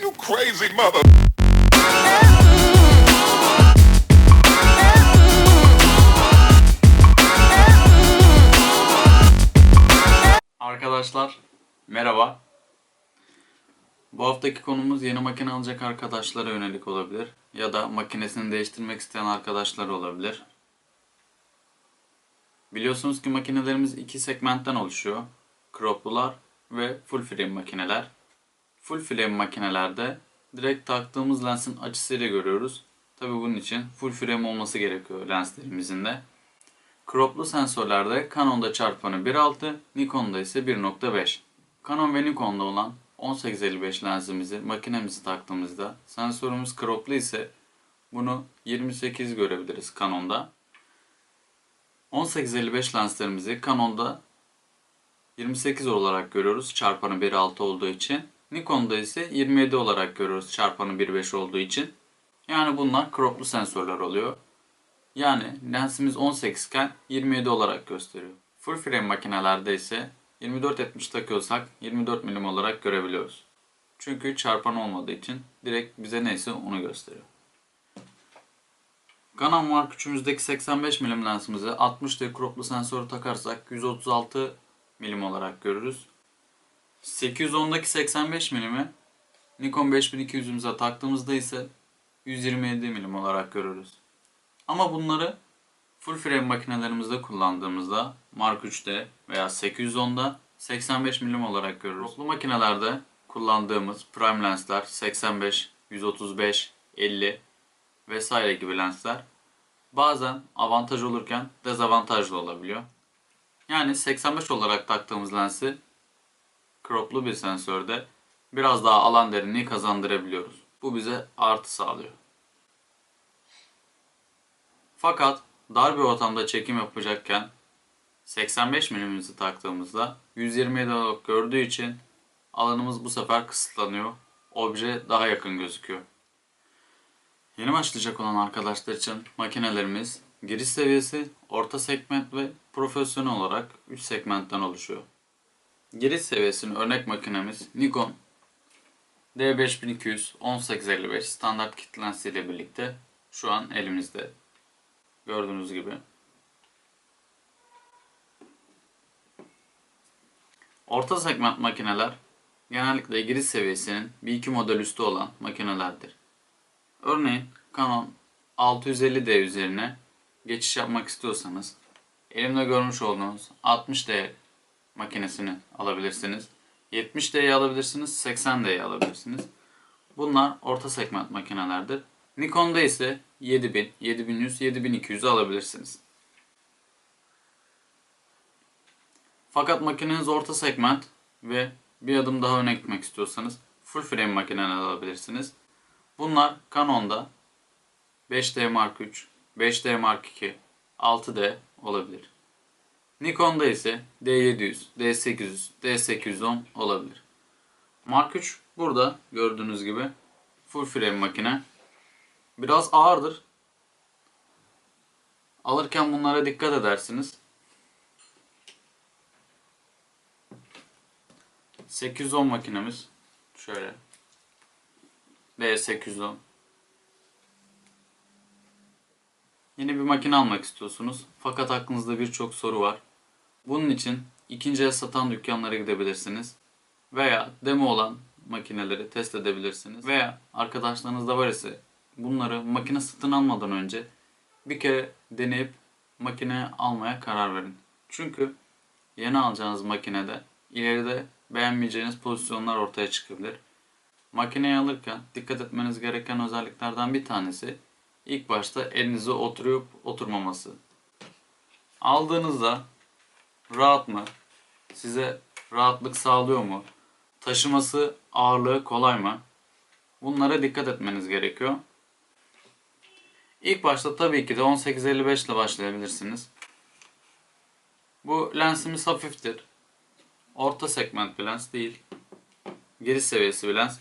You crazy mother. Arkadaşlar merhaba. Bu haftaki konumuz yeni makine alacak arkadaşlara yönelik olabilir ya da makinesini değiştirmek isteyen arkadaşlar olabilir. Biliyorsunuz ki makinelerimiz iki segmentten oluşuyor. Croplular ve full frame makineler. Full frame makinelerde direkt taktığımız lensin açısıyla görüyoruz. Tabi bunun için full frame olması gerekiyor lenslerimizin de. Croplu sensörlerde Canon'da çarpanı 1.6, Nikon'da ise 1.5. Canon ve Nikon'da olan 1855 lensimizi makinemizi taktığımızda sensörümüz croplu ise bunu 28 görebiliriz Canon'da. 1855 lenslerimizi Canon'da 28 olarak görüyoruz çarpanı 1.6 olduğu için. Nikon'da ise 27 olarak görüyoruz çarpanı 1.5 olduğu için. Yani bunlar croplu sensörler oluyor. Yani lensimiz 18 iken 27 olarak gösteriyor. Full frame makinelerde ise 24-70 takıyorsak 24 milim olarak görebiliyoruz. Çünkü çarpan olmadığı için direkt bize neyse onu gösteriyor. Canon Mark 3'ümüzdeki 85 milim lensimize 60D croplu sensörü takarsak 136 milim olarak görürüz. 810'daki 85 milimi Nikon 5200'ümüze taktığımızda ise 127 milim olarak görürüz. Ama bunları full frame makinelerimizde kullandığımızda Mark 3'te veya 810'da 85 milim olarak görürüz. Toplu makinelerde kullandığımız prime lensler 85, 135, 50 vesaire gibi lensler bazen avantaj olurken dezavantajlı olabiliyor. Yani 85 olarak taktığımız lensi croplu bir sensörde biraz daha alan derinliği kazandırabiliyoruz. Bu bize artı sağlıyor. Fakat dar bir ortamda çekim yapacakken 85 milimimizi taktığımızda 127 olarak gördüğü için alanımız bu sefer kısıtlanıyor. Obje daha yakın gözüküyor. Yeni başlayacak olan arkadaşlar için makinelerimiz giriş seviyesi, orta segment ve profesyonel olarak 3 segmentten oluşuyor. Giriş seviyesinin örnek makinemiz Nikon D5200 1855 standart kit lensi ile birlikte şu an elimizde. Gördüğünüz gibi. Orta segment makineler genellikle giriş seviyesinin bir iki model üstü olan makinelerdir. Örneğin Canon 650D üzerine geçiş yapmak istiyorsanız elimde görmüş olduğunuz 60D makinesini alabilirsiniz. 70D'yi alabilirsiniz, 80D'yi alabilirsiniz. Bunlar orta segment makinelerdir. Nikon'da ise 7000, 7100, 7200 alabilirsiniz. Fakat makineniz orta segment ve bir adım daha öne gitmek istiyorsanız full frame makineler alabilirsiniz. Bunlar Canon'da 5D Mark III, 5D Mark II, 6D olabilir. Nikon'da ise D700, D800, D810 olabilir. Mark III burada gördüğünüz gibi full frame makine. Biraz ağırdır. Alırken bunlara dikkat edersiniz. 810 makinemiz şöyle. D810. Yeni bir makine almak istiyorsunuz. Fakat aklınızda birçok soru var. Bunun için ikinci el satan dükkanlara gidebilirsiniz. Veya demo olan makineleri test edebilirsiniz. Veya arkadaşlarınızda var ise bunları makine satın almadan önce bir kere deneyip makine almaya karar verin. Çünkü yeni alacağınız makinede ileride beğenmeyeceğiniz pozisyonlar ortaya çıkabilir. Makineyi alırken dikkat etmeniz gereken özelliklerden bir tanesi ilk başta elinize oturup oturmaması. Aldığınızda rahat mı? Size rahatlık sağlıyor mu? Taşıması ağırlığı kolay mı? Bunlara dikkat etmeniz gerekiyor. İlk başta tabii ki de 1855 ile başlayabilirsiniz. Bu lensimiz hafiftir. Orta segment bir lens değil. Giriş seviyesi bir lens.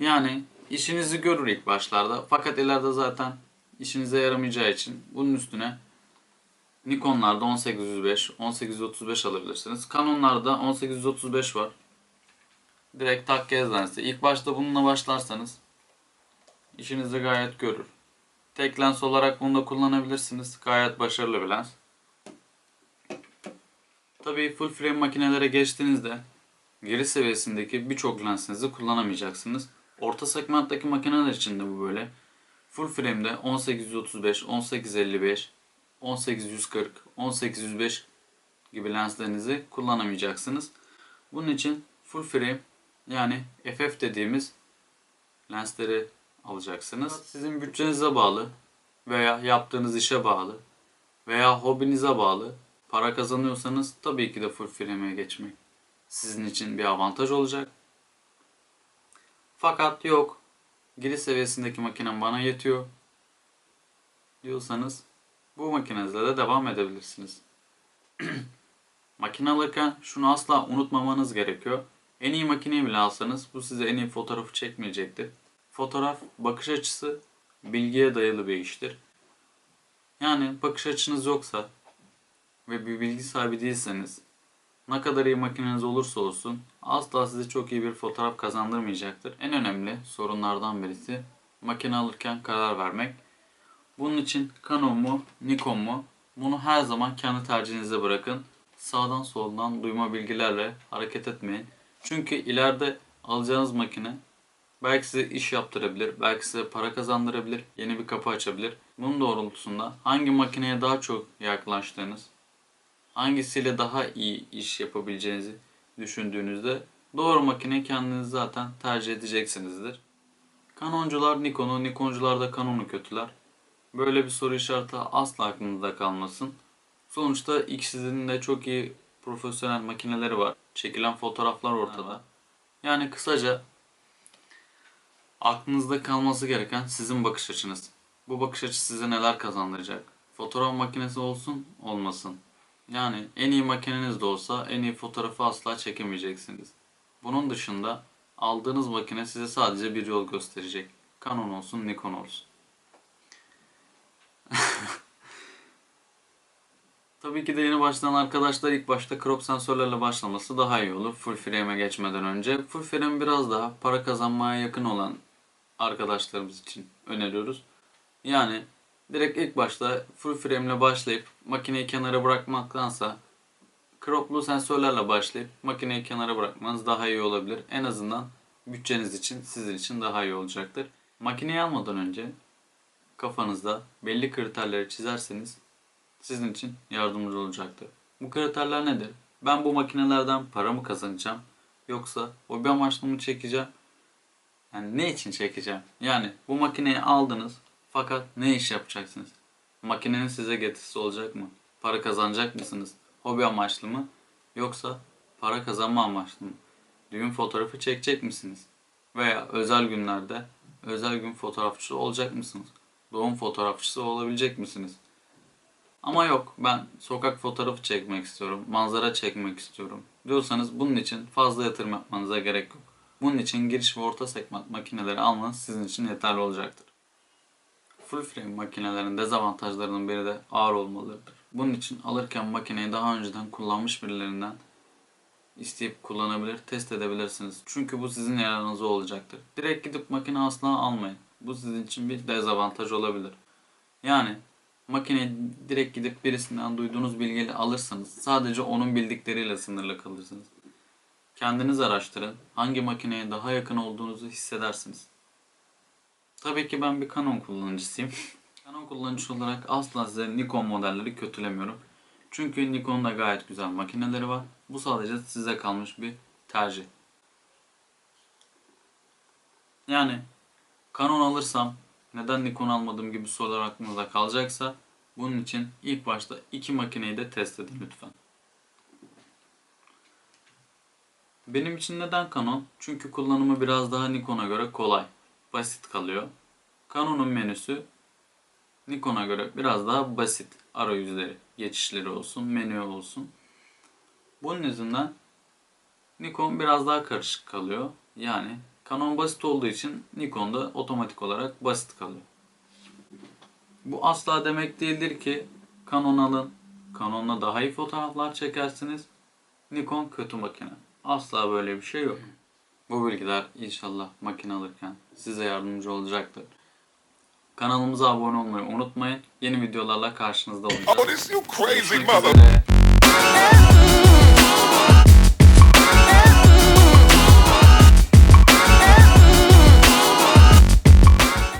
Yani işinizi görür ilk başlarda. Fakat ileride zaten işinize yaramayacağı için bunun üstüne Nikon'larda 1805, 1835 alabilirsiniz. Canon'larda 1835 var. Direkt tak kez lensi. İlk başta bununla başlarsanız işinizi gayet görür. Tek lens olarak bunu da kullanabilirsiniz. Gayet başarılı bir lens. Tabii full frame makinelere geçtiğinizde geri seviyesindeki birçok lensinizi kullanamayacaksınız. Orta segmentteki makineler için de bu böyle. Full frame'de 1835, 1855, 1840, 1805 gibi lenslerinizi kullanamayacaksınız. Bunun için full frame yani FF dediğimiz lensleri alacaksınız. Sizin bütçenize bağlı veya yaptığınız işe bağlı veya hobinize bağlı para kazanıyorsanız tabii ki de full frame'e geçmek sizin için bir avantaj olacak. Fakat yok giriş seviyesindeki makinem bana yetiyor diyorsanız bu makinenizle de devam edebilirsiniz. Makine alırken şunu asla unutmamanız gerekiyor. En iyi makineyi bile alsanız bu size en iyi fotoğrafı çekmeyecektir. Fotoğraf bakış açısı bilgiye dayalı bir iştir. Yani bakış açınız yoksa ve bir bilgi sahibi değilseniz ne kadar iyi makineniz olursa olsun asla size çok iyi bir fotoğraf kazandırmayacaktır. En önemli sorunlardan birisi makine alırken karar vermek. Bunun için Canon mu, Nikon mu? Bunu her zaman kendi tercihinize bırakın. Sağdan soldan duyma bilgilerle hareket etmeyin. Çünkü ileride alacağınız makine belki size iş yaptırabilir, belki size para kazandırabilir, yeni bir kapı açabilir. Bunun doğrultusunda hangi makineye daha çok yaklaştığınız, hangisiyle daha iyi iş yapabileceğinizi düşündüğünüzde doğru makineyi kendiniz zaten tercih edeceksinizdir. Kanoncular Nikon'u, Nikoncular da Canon'u kötüler. Böyle bir soru işareti asla aklınızda kalmasın. Sonuçta ikisinin de çok iyi profesyonel makineleri var. Çekilen fotoğraflar ortada. Yani kısaca aklınızda kalması gereken sizin bakış açınız. Bu bakış açısı size neler kazandıracak? Fotoğraf makinesi olsun, olmasın. Yani en iyi makineniz de olsa en iyi fotoğrafı asla çekemeyeceksiniz. Bunun dışında aldığınız makine size sadece bir yol gösterecek. Canon olsun, Nikon olsun. Tabii ki de yeni başlayan arkadaşlar ilk başta crop sensörlerle başlaması daha iyi olur. Full frame'e geçmeden önce. Full frame biraz daha para kazanmaya yakın olan arkadaşlarımız için öneriyoruz. Yani direkt ilk başta full frame ile başlayıp makineyi kenara bırakmaktansa croplu sensörlerle başlayıp makineyi kenara bırakmanız daha iyi olabilir. En azından bütçeniz için sizin için daha iyi olacaktır. Makineyi almadan önce kafanızda belli kriterleri çizerseniz sizin için yardımcı olacaktır. Bu kriterler nedir? Ben bu makinelerden para mı kazanacağım? Yoksa hobi amaçlı mı çekeceğim? Yani ne için çekeceğim? Yani bu makineyi aldınız fakat ne iş yapacaksınız? Makinenin size getirisi olacak mı? Para kazanacak mısınız? Hobi amaçlı mı? Yoksa para kazanma amaçlı mı? Düğün fotoğrafı çekecek misiniz? Veya özel günlerde özel gün fotoğrafçısı olacak mısınız? Doğum fotoğrafçısı olabilecek misiniz? Ama yok ben sokak fotoğrafı çekmek istiyorum, manzara çekmek istiyorum diyorsanız bunun için fazla yatırım yapmanıza gerek yok. Bunun için giriş ve orta segment makineleri almanız sizin için yeterli olacaktır. Full frame makinelerin dezavantajlarının biri de ağır olmalarıdır. Bunun için alırken makineyi daha önceden kullanmış birilerinden isteyip kullanabilir, test edebilirsiniz. Çünkü bu sizin yararınıza olacaktır. Direkt gidip makine asla almayın. Bu sizin için bir dezavantaj olabilir. Yani makineyi direkt gidip birisinden duyduğunuz bilgiyle alırsanız sadece onun bildikleriyle sınırlı kalırsınız. Kendiniz araştırın. Hangi makineye daha yakın olduğunuzu hissedersiniz. Tabii ki ben bir Canon kullanıcısıyım. Canon kullanıcısı olarak asla size Nikon modelleri kötülemiyorum. Çünkü Nikon'da gayet güzel makineleri var. Bu sadece size kalmış bir tercih. Yani Canon alırsam neden Nikon almadım gibi sorular aklınızda kalacaksa bunun için ilk başta iki makineyi de test edin lütfen. Benim için neden Canon? Çünkü kullanımı biraz daha Nikon'a göre kolay. Basit kalıyor. Canon'un menüsü Nikon'a göre biraz daha basit. Arayüzleri, geçişleri olsun, menü olsun. Bunun yüzünden Nikon biraz daha karışık kalıyor. Yani Canon basit olduğu için Nikon da otomatik olarak basit kalıyor. Bu asla demek değildir ki Canon alın, Canon'la daha iyi fotoğraflar çekersiniz. Nikon kötü makine. Asla böyle bir şey yok. Bu bilgiler inşallah makine alırken size yardımcı olacaktır. Kanalımıza abone olmayı unutmayın. Yeni videolarla karşınızda olacağız. Oh, this you crazy mother.